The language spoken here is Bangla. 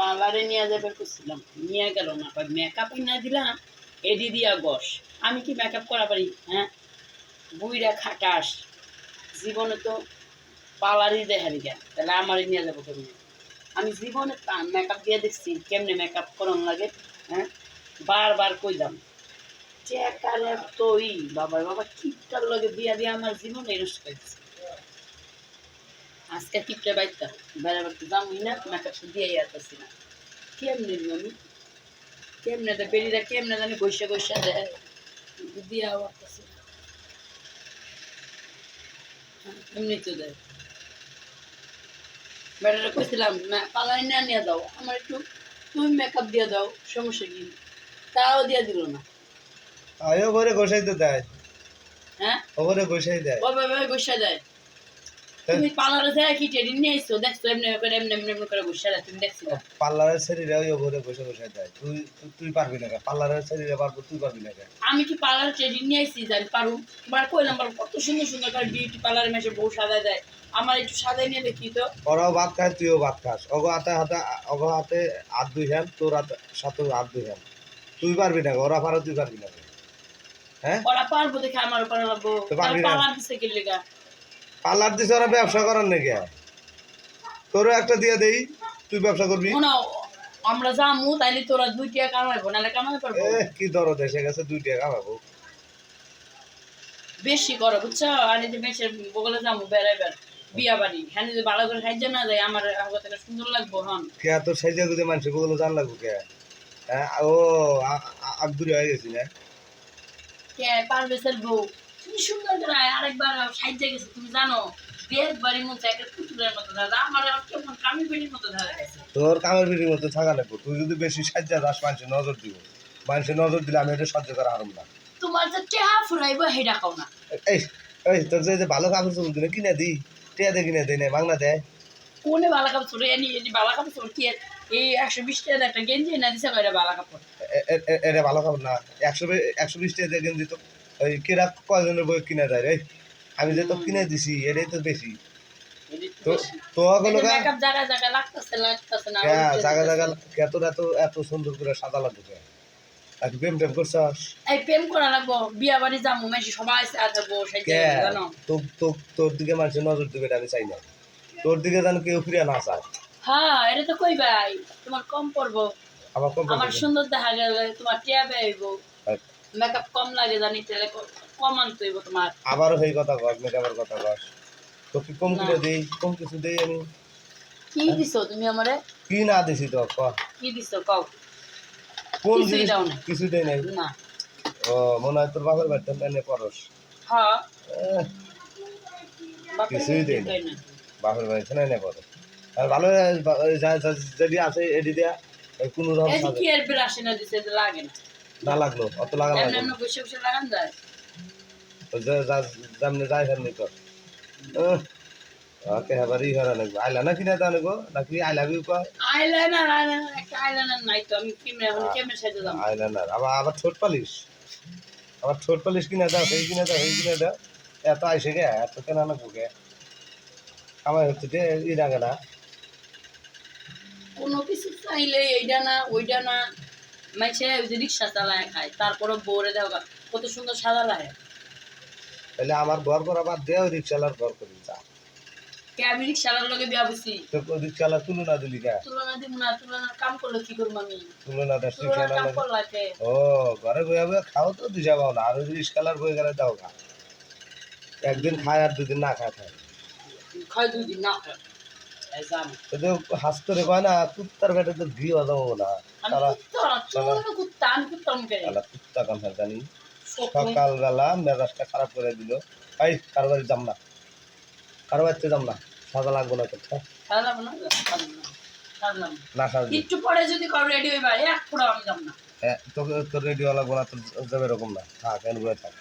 পার্লারে নিয়ে যাবে করছিলাম নিয়ে গেল না মেকআপ না দিলাম এডি দিয়া গস। আমি কি মেকআপ করা পারি? হ্যাঁ? বুইরা খাটাস। জীবনে তো পার্লারই দেখারি গেল তাহলে আমারই নিয়ে যাব কেমনি? আমি জীবনে মেকআপ দিয়ে দেখছি, কেমনে মেকআপ করানো লাগে হ্যাঁ? বারবার কইলাম চেকালে তোই বাবা বাবা কিপটার লগে বিয়া দিয়ে আমার জীবন নষ্ট করেছে আজকে কিপটা বাইতা বেড়া বেড়তে যামই না মেকআপ দিয়ে আসতেছি না কেমনে আমি কেমনে দেয় বেরিরা কেমনে জানি গৈসা গৈসা দেয় দিয়া আসতেছি না এমনি তো দেয় বেড়াটা কইছিলাম পালাই না নিয়ে দাও আমার একটু তুমি মেকআপ দিয়ে দাও সমস্যা কি তাও দিয়ে দিল না আয়ো ঘরে গোসাইতে দেয় হ্যাঁ ওখানে গোসাই দেয় ও বাবা গুসা দেয় তুমি পার্লারে যায় কি নিয়ে দেখছ এমনি করে এমনি এমনি করে গুসা দেয় তুমি দেখছ। পার্লারের শরীরে ওই ঘরে বসে গোসাই দেয় তুই তুই- পারবি না পার্লারের শরীরে পারব তুই পারবি না আমি কি পার্লার নিয়ে আইছি যে পারু তোমার কই নাম্বার? কত সুন্দর সুন্দর করে বিউটি পার্লারে মেশে বউ আমার একটু সাজাই নিয়ে তো। ওরাও ভাত খায় তুইও ভাত খাস। অগো হাতে হাতে অগো হাতে হাত দুই হ্যান তোর হাতে সাথে হাত দুই হ্যান তুই পারবি না ওরা পারো তুই পারবি না? হ্যাঁ? ওরা পারব দেখে আমার উপরে পারবি না। পার্লার দিছে ওরা ব্যবসা করার নাকি? তোরও একটা দিয়ে দেই তুই ব্যবসা করবি? আমরা যামু তাইলে তোরা দুই টাকা কামাইবো নাহলে কামাই পারব এ কি দরদ এসে গেছে দুই টাকা খাব বেশি করো বুঝছ? আর এই যে বেশি বগলে যামু বেড়াইবার বিয়া বাড়ি হ্যাঁ যদি ভালো করে খাইছে না যায় আমার আগে থেকে সুন্দর লাগবো হন। কে তোর সাইজা গুজে মানুষ বগুলো জান লাগবো কে? হ্যাঁ ও আগুরি হয়ে গেছি না? কে পারবে বউ তুমি সুন্দর আরেকবার সাইজে গেছে তুমি জানো? বেশ বাড়ির মতো একটা পুতুলের মতো দাদা আমার কেমন কামি বেড়ির মতো দাদা গেছে তোর কামের বিড়ির মতো থাকা লাগবো তুই যদি বেশি মানুষের নজর দিব। মানুষের নজর দিলে আমি এটা সহ্য করা না। তোমার যে টেহা ফুরাইবো হেডা খাও না। এই এই তোর যে ভালো কাপড় দিলে কিনে টিয়া দিয়ে কিনে না বাংলা কোনে বালা কাপড় এনি এনি কাপড় কি এই একশো বিশ টাকা একটা গেঞ্জি না দিছে কয়টা বালা কাপড়। এটা ভালো কাপড় না একশো একশো বিশ টাকা দিয়ে দিত ওই কিরা বই কিনে দেয় রে? আমি যে তো কিনে দিছি এটাই তো বেশি। তো তো কোনো জায়গা জায়গা লাগতেছে লাগতেছে না হ্যাঁ জায়গা জায়গা এত এত এত সুন্দর করে সাদা লাগবে আর প্রেম টেম করছস? এই প্রেম করা লাগবো বিয়া বাড়ি যাব মেশি সবাই আর যাব সেই জানো? তোর দিকে মানুষের নজর দিবে আমি চাই না। তোর দিকে যেন কেউ ফিরে না চায়। হ্যাঁ এটা তো কই ভাই? তোমার কম পড়ব। আমার কম আমার সুন্দর দেখা গেলে তোমার টিয়া বেইব মেকআপ কম লাগে জানি তাহলে কম আনতে হইব তোমার আবারও সেই কথা কর মেকআপের কথা কর তো কি কম করে দেই কম কিছু দেই আমি। কি দিছো তুমি আমারে? কি না দিছি তো ক? কি দিছো কও। কোন জিনিস কিছু দেই নাই? না। ও মনে হয় তোর বাপের বাড়িতে এনে পরশ। হ্যাঁ। বাপের কিছুই দেই না। দেয় না। বাপের বাড়িতে এনে পরশ। আর ভালো যদি আছে এডি দেয়া কোনো রকম কি এর ব্রাশ দিছে লাগে না। না লাগল অত লাগা লাগল বসে বসে লাগান যায়। সেমনি কর। আহ, ওকে এবার ই হরা লাগবে। আইলা না কিনা দাও গো? নাকি আই লাভ ইউ কয় আইলাইনার আইলাইনার একটা আইলাইনার নাই তো আমি কেমনে এখন কেমনে সাজে যাব? আইলাইনার আবার আবার ঠোঁট পালিশ। আবার ঠোঁট পালিশ কিনা দাও সেই কিনা দাও এই কিনা দাও। এত আইসে গে এত কেন না বুকে আমার হচ্ছে যে ই লাগে না। কোনো কিছু চাইলে এইটা না ওইটা না মাইছে ওই যে রিক্সা চালায় খায় তারপরে বউরে দেওয়া কত সুন্দর সাদা লাগে। তাহলে আমার ঘর করা বাদ দেও রিক্সালার ঘর করি যা। কে আমি রিক্সালার লগে বিয়া বসি তো রিক্সালা তুলনা দিলি কে তুলনা দিব না তুলনার কাম করলে কি করব আমি? তুলনা দেশ তুলনার রিক্সালা কাম করলাকে ও ঘরে বইয়া বইয়া খাও তো দিশা পাও না আর ওই রিক্সালার বই গেলে দাও খা একদিন খায় আর দুদিন না খায় খায় খাই দুই দিন না খায়। তো হাসতরে কয় না কুত্তার পেটে তো ঘি বাজাবো না। তারা কুত্তা কাম জানি। সকালবেলা মেজাজটা খারাপ করে দিল। এই কারও বাড়ি যাম না। কারও বাড়িতে যাম না। সাজা লাগবো না হ্যাঁ? সারলাম না? সারলাম না। সারলাম না। না সাজবি একটু পরে যদি কারও রেডি হইবা এক পুরো আমি যাব না। হ্যাঁ তোকে তোর রেডিও লাগবো না তোর যাবে এরকম না। থাক এন বয়ে থাক।